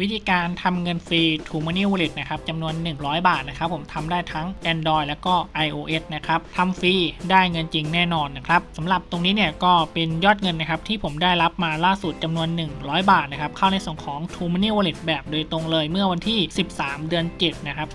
วิธีการทำเงินฟรี True Money Wallet นะครับจำนวน 100 บาทนะครับผมทำได้ทั้ง Android แล้วก็ iOS นะครับทำฟรีได้เงินจริงแน่นอนนะครับสำหรับตรงนี้เนี่ยก็เป็นยอดเงินนะครับที่ผมได้รับมาล่าสุดจำนวน 100 บาทนะครับเข้าในส่วนของ True Money Wallet แบบโดยตรงเลยเมื่อวันที่ 13 เดือน 7 นะครับ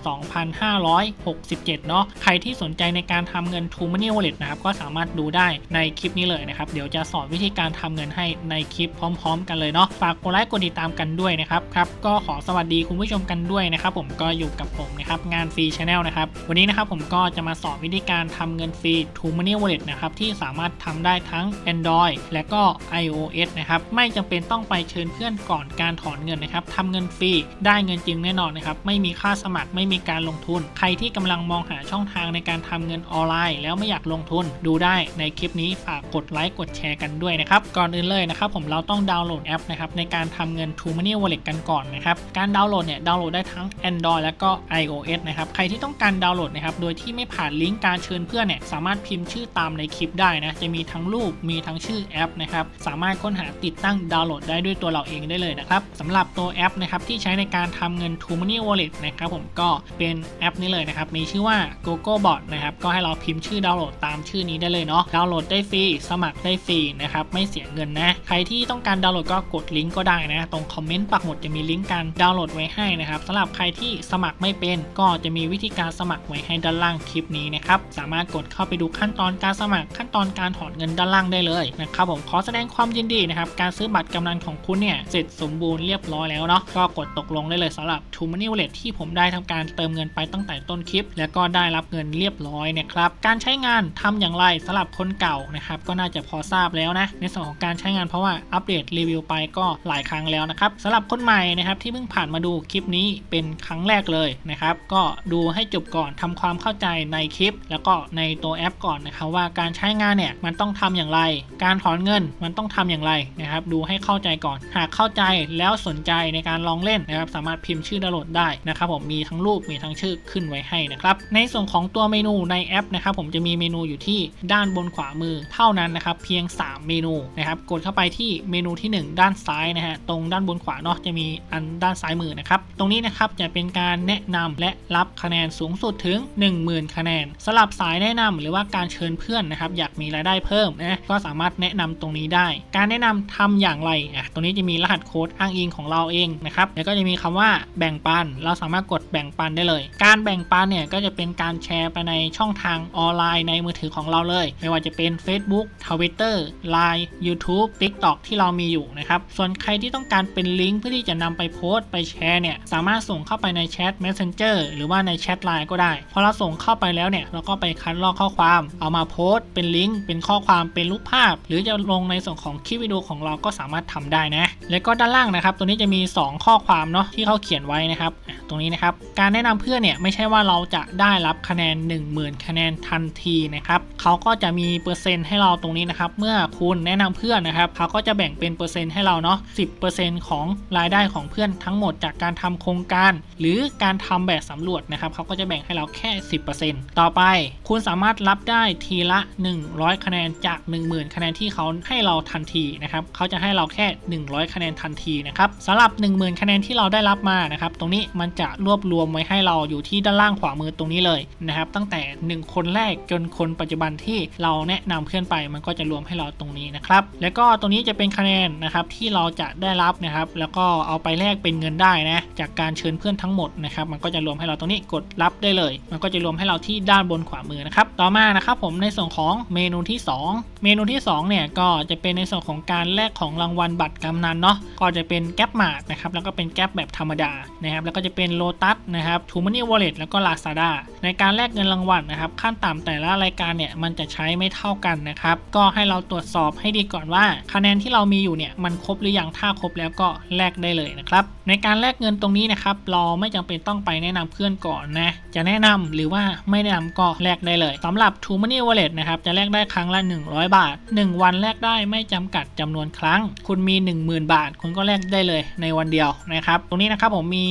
2567 เนาะใครที่สนใจในการทำเงิน True Money Wallet นะครับก็สามารถดูได้ในคลิปนี้เลยนะครับเดี๋ยวจะสอนวิธีการทำเงินให้ในคลิปพร้อม ๆ กันเลยเนาะฝากกดไลค์กดติดตามกันด้วยนะครับครับก็ขอสวัสดีคุณผู้ชมกันด้วยนะครับผมก็อยู่กับผมนะครับงานฟรีชาแนลนะครับวันนี้นะครับผมก็จะมาสอนวิธีการทำเงินฟรี True Money Wallet นะครับที่สามารถทำได้ทั้ง Android และก็ iOS นะครับไม่จำเป็นต้องไปเชิญเพื่อนก่อนการถอนเงินนะครับทำเงินฟรีได้เงินจริงแน่นอนนะครับไม่มีค่าสมัครไม่มีการลงทุน ใครที่กำลังมองหาช่องทางในการทำเงินออนไลน์ แล้วไม่อยากลงทุนดูได้ในคลิปนี้ฝากกดไลค์กดแชร์กันด้วยนะครับก่อนอื่นเลยนะครับผมเราต้องดาวน์โหลดแอปนะครับในการทำเงิน True Money Wallet กันก่อนนะครับ การดาวน์โหลดเนี่ยดาวน์โหลดได้ทั้ง Android และก็ iOS นะครับ ใครที่ต้องการดาวน์โหลดนะครับ โดยที่ไม่ผ่านลิงก์การเชิญเพื่อนเนี่ย สามารถพิมพ์ชื่อตามในคลิปได้นะ จะมีทั้งรูป มีทั้งชื่อแอปนะครับ สามารถค้นหาติดตั้งดาวน์โหลดได้ด้วยตัวเราเองได้เลยนะครับสำหรับตัวแอปนะครับที่ใช้ในการทำเงิน True Money Wallet นะครับผมก็เป็นแอปนี้เลยนะครับ มีชื่อว่า GoGo Bot นะครับ ก็ให้เราพิมพ์ชื่อดาวน์โหลดตามชื่อนี้ได้เลยเนาะ ดาวน์โหลดได้ฟรี สมัครได้ฟรีนะครับ ไม่เสียเงินนะ ใครที่ต้องการดาวน์โหลดก็กดลิงก์ก็ได้นะ ตรงคอมเมนต์ปักหมุดจะมีลิงก์การดาวน์โหลดไว้ให้นะครับสำหรับใครที่สมัครไม่เป็นก็จะมีวิธีการสมัครไว้ให้ด้านล่างคลิปนี้นะครับสามารถกดเข้าไปดูขั้นตอนการสมัครขั้นตอนการถอนเงินด้านล่างได้เลยนะครับผมขอแสดงความยินดีนะครับการซื้อบัตรกำนันของคุณเนี่ยเสร็จสมบูรณ์เรียบร้อยแล้วเนาะก็กดตกลงได้เลยสำหรับ True Money Wallet ที่ผมได้ทำการเติมเงินไปตั้งแต่ต้นคลิป แล้วก็ได้รับเงินเรียบร้อยนะครับการใช้งานทำอย่างไรสำหรับคนเก่านะครับก็น่าจะพอทราบแล้วนะในส่วนของการใช้งานเพราะว่าอัปเดตรีวิวไปก็หลายครั้งแล้วนะครับสำหรับคนใหม่นะครับที่เพิ่งผ่านมาดูคลิปนี้เป็นครั้งแรกเลยนะครับ ก็ดูให้จบก่อนทำความเข้าใจในคลิป แล้วก็ในตัวแอปก่อนนะครับว่าการใช้งานเนี่ยมันต้องทำอย่างไร การถอนเงินมันต้องทำอย่างไรนะครับ ดูให้เข้าใจก่อน หากเข้าใจแล้วสนใจในการลองเล่นนะครับ สามารถพิมพ์ชื่อดาวน์โหลดได้นะครับผมมีทั้งรูปมีทั้งชื่อขึ้นไว้ให้นะครับในส่วนของตัวเมนูในแอปนะครับผมจะมีเมนูอยู่ที่ด้านบนขวามือเท่านั้นนะครับเพียง 3 เมนูนะครับกดเข้าไปที่เมนูที่ 1 ด้านซ้ายนะฮะตรงด้านบนขวาเนาะจะมีอันด้านซ้ายมือนะครับ ตรงนี้นะครับจะเป็นการแนะนำและรับคะแนนสูงสุดถึง 10,000 คะแนนสำหรับสายแนะนำหรือว่าการเชิญเพื่อนนะครับอยากมีรายได้เพิ่มนะก็สามารถแนะนำตรงนี้ได้ การแนะนำทำอย่างไรอะตรงนี้จะมีรหัสโค้ดอ้างอิงของเราเองนะครับแล้วก็จะมีคำว่าแบ่งปัน เราสามารถกดแบ่งปันได้เลย การแบ่งปันเนี่ยก็จะเป็นการแชร์ไปในช่องทางออนไลน์ในมือถือของเราเลย ไม่ว่าจะเป็น Facebook Twitter Line YouTube TikTok ที่เรามีอยู่นะครับส่วนใครที่ต้องการเป็นลิงก์เพื่อที่จะนำไปโพสต์ไปแชร์เนี่ยสามารถส่งเข้าไปในแชท Messenger หรือว่าในแชทไลน์ก็ได้พอเราส่งเข้าไปแล้วเนี่ยเราก็ไปคัดลอกข้อความเอามาโพสต์เป็นลิงก์เป็นข้อความเป็นรูปภาพ หรือจะลงในส่วนของคลิปวิดีโอของเราก็สามารถทำได้นะ แล้วก็ด้านล่างนะครับ ตัวนี้จะมี 2 ข้อความเนาะที่เขาเขียนไว้นะครับตรงนี้นะครับการแนะนำเพื่อนเนี่ยไม่ใช่ว่าเราจะได้รับคะแนน 10,000 คะแนนทันทีนะครับเขาก็จะมีเปอร์เซ็นต์ให้เราตรงนี้นะครับเมื่อคุณแนะนำเพื่อนนะครับเขาก็จะแบ่งเป็นเปอร์เซ็นต์ให้เราเนาะ10%ของรายได้ของเพื่อนทั้งหมดจากการทำโครงการ หรือการทำแบบสำรวจนะครับเขาก็จะแบ่งให้เราแค่ 10%ต่อไป คุณสามารถรับได้ทีละ 100 คะแนนจาก 10,000 คะแนนที่เขาให้เราทันทีนะครับเขาจะให้เราแค่ 100 คะแนนทันทีนะครับสำหรับ 10,000 คะแนนที่เราได้รับมานะครับตรงนี้มันจะรวบรวมไว้ให้เราอยู่ที่ด้านล่างขวามือตรงนี้เลยนะครับตั้งแต่ 1 คนแรกจนคนปัจจุบันที่เราแนะนำเพื่อนไป มันก็จะรวมให้เราตรงนี้นะครับแล้วก็ตรงนี้จะเป็นคะแนนนะครับที่เราจะได้รับนะครับแล้วก็เอาไปแลกเป็นเงินได้นะ จากการเชิญเพื่อนทั้งหมดนะครับ มันก็จะรวมให้เราตรงนี้กดรับได้เลย มันก็จะรวมให้เราที่ด้านบนขวามือนะครับ ต่อมานะครับผมในส่วนของเมนูที่ 2 เมนูที่2เนี่ยก็จะเป็นในส่วนของการแลกของรางวัลบัตรกำนันเนาะ ก็จะเป็นแก๊ปมาร์นะครับ แล้วก็เป็นแก๊ปแบบธรรมดานะครับ แล้วก็จะเป็นโลตัสนะครับทูมันนี่วอลเล็ตแล้วก็ลาซาด้าในการแลกเงินรางวัลนะครับ ขั้นต่ำแต่ละรายการเนี่ยมันจะใช้ไม่เท่ากันนะครับ ก็ให้เราตรวจสอบให้ดีก่อนว่า คะแนนที่เรามีอยู่เนี่ยมันครบหรือยัง ถ้าครบแล้วก็แลกได้เลยนะครับในการแลกเงินตรงนี้นะครับ เราไม่จำเป็นต้องไปแนะนำเพื่อนก่อนนะ จะแนะนำหรือว่าไม่แนะนำก็แลกได้เลยสำหรับ True Money Wallet นะครับ จะแลกได้ครั้งละ 100 บาท 1 วันแลกได้ไม่จำกัดจำนวนครั้ง คุณมี 10,000 บาท คุณก็แลกได้เลยในวันเดียวนะครับ ตรงนี้นะครับผมมี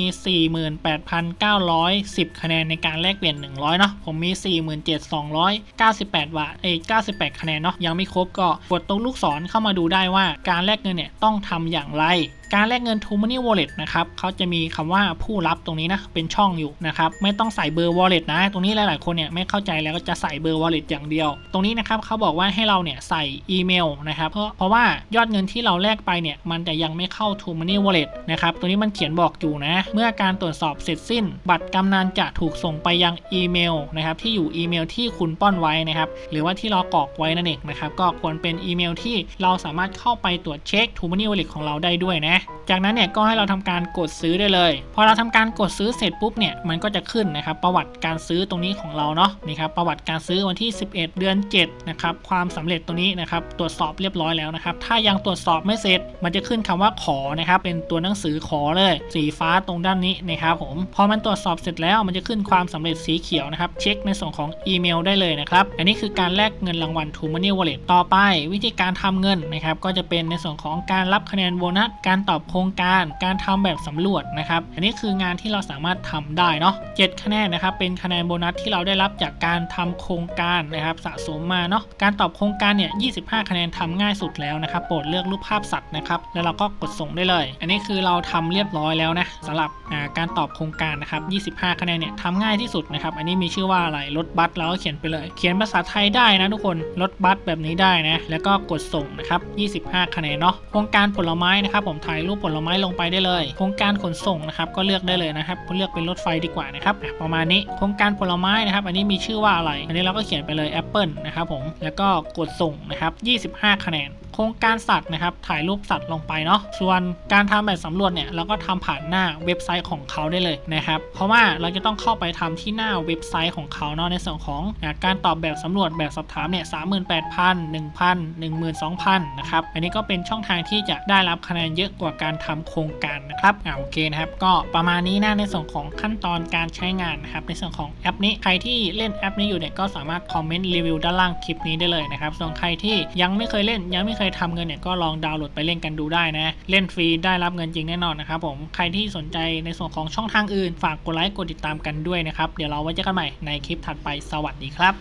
48,910 คะแนนในการแลกเปลี่ยน 100 เนาะ ผมมี 47,298 บาท เอ้ย98 คะแนนเนาะ ยังไม่ครบก็กดตรงลูกศรเข้ามาดูได้ว่าการแลกเงินเนี่ยต้องทำอย่างไร การแลกเงิน True Money Wallet นะครับเขาจะมีคำว่าผู้รับตรงนี้นะเป็นช่องอยู่นะครับไม่ต้องใส่เบอร์ wallet นะ ตรงนี้หลาย ๆ คนเนี่ยไม่เข้าใจแล้วก็จะใส่เบอร์ wallet อย่างเดียว ตรงนี้นะครับเขาบอกว่าให้เราเนี่ยใส่อีเมลนะครับเพราะเพราะว่ายอดเงินที่เราแลกไปเนี่ยมันจะยังไม่เข้า True Money Wallet นะครับตรงนี้มันเขียนบอกอยู่นะ เมื่อการตรวจสอบเสร็จสิ้น บัตรกำนันจะถูกส่งไปยังอีเมลนะครับที่อยู่อีเมลที่คุณป้อนไว้นะครับหรือว่าที่เรากรอกไว้นั่นเองนะครับก็ควรเป็นอีเมลที่เราสามารถเข้าไปตรวจเช็ค True Money Wallet ของเราได้ด้วยนะจากนั้นเนี่ยก็ให้เราทำการกดซื้อได้เลย พอเราทำการกดซื้อเสร็จปุ๊บเนี่ยมันก็จะขึ้นนะครับประวัติการซื้อตรงนี้ของเราเนาะนี่ครับประวัติการซื้อวันที่ 11 เดือน7นะครับความสำเร็จตรงนี้นะครับตรวจสอบเรียบร้อยแล้วนะครับถ้ายังตรวจสอบไม่เสร็จ มันจะขึ้นคำว่าขอนะครับเป็นตัวหนังสือขอเลย สีฟ้าตรงด้านนี้นะครับผมพอมันตรวจสอบเสร็จแล้วมันจะขึ้นความสำเร็จสีเขียวนะครับเช็คในส่วนของอีเมลได้เลยนะครับอันนี้คือการแลกเงินรางวัล True Money Wallet ต่อไป วิธีการทำเงินนะครับก็จะเป็นในส่วนของการรับคะแนนโบนัสการตอบโครงการ การทำแบบสำรวจนะครับ อันนี้คืองานที่เราสามารถทำได้เนาะ7คะแนนนะครับ เป็นคะแนนโบนัสที่เราได้รับจากการทำโครงการนะครับสะสมมาเนาะ การตอบโครงการเนี่ย 25 คะแนนทำง่ายสุดแล้วนะครับ โปรดเลือกรูปภาพสัตว์นะครับ แล้วเราก็กดส่งได้เลย อันนี้คือเราทำเรียบร้อยแล้วนะสำหรับการตอบโครงการนะครับ 25 คะแนนเนี่ยทำง่ายที่สุดนะครับ อันนี้มีชื่อว่าอะไร รถบัสเราก็เขียนไปเลย เขียนภาษาไทยได้นะทุกคน รถบัสแบบนี้ได้นะ แล้วก็กดส่งนะครับ 25 คะแนนเนาะ โครงการผลไม้นะครับผมถ่ายรูปผลไม้ลงไปได้เลย โครงการขนส่งนะครับก็เลือกได้เลยนะครับเลือกเป็นรถไฟดีกว่านะครับประมาณนี้โครงการผลไม้นะครับ อันนี้มีชื่อว่าอะไร อันนี้เราก็เขียนไปเลย Apple นะครับผมแล้วก็กดส่งนะครับ 25 คะแนน โครงการสัตว์นะครับ ถ่ายรูปสัตว์ลงไปเนาะ ส่วนการทำแบบสำรวจเนี่ยเราก็ทำผ่านหน้าเว็บไซต์ของเขาได้เลยนะครับ เพราะว่าเราจะต้องเข้าไปทำที่หน้าเว็บไซต์ของเขาเนาะในส่วนของการตอบแบบสำรวจแบบสอบถามเนี่ยสามหมื่นแปดพันหนึ่งพันหนึ่งหมื่นสองพันนะครับ อันนี้ก็เป็นช่องทางที่จะได้รับคะแนนเยอะกว่าการทำโครงการนะครับอ่าโอเคนะครับ ก็ประมาณนี้นะในส่วนของขั้นตอนการใช้งานนะครับในส่วนของแอปนี้ใครที่เล่นแอปนี้อยู่เนี่ยก็สามารถคอมเมนต์รีวิวด้านล่างคลิปนี้ได้เลยนะครับส่วนใครที่ยังไม่เคยเล่นยังไม่เคยทำเงินเนี่ยก็ลองดาวน์โหลดไปเล่นกันดูได้นะ เล่นฟรีได้รับเงินจริงแน่นอนนะครับผมใครที่สนใจในส่วนของช่องทางอื่น ฝากกดไลค์กดติดตามกันด้วยนะครับ เดี๋ยวเราไว้เจอกันใหม่ในคลิปถัดไปสวัสดีครับ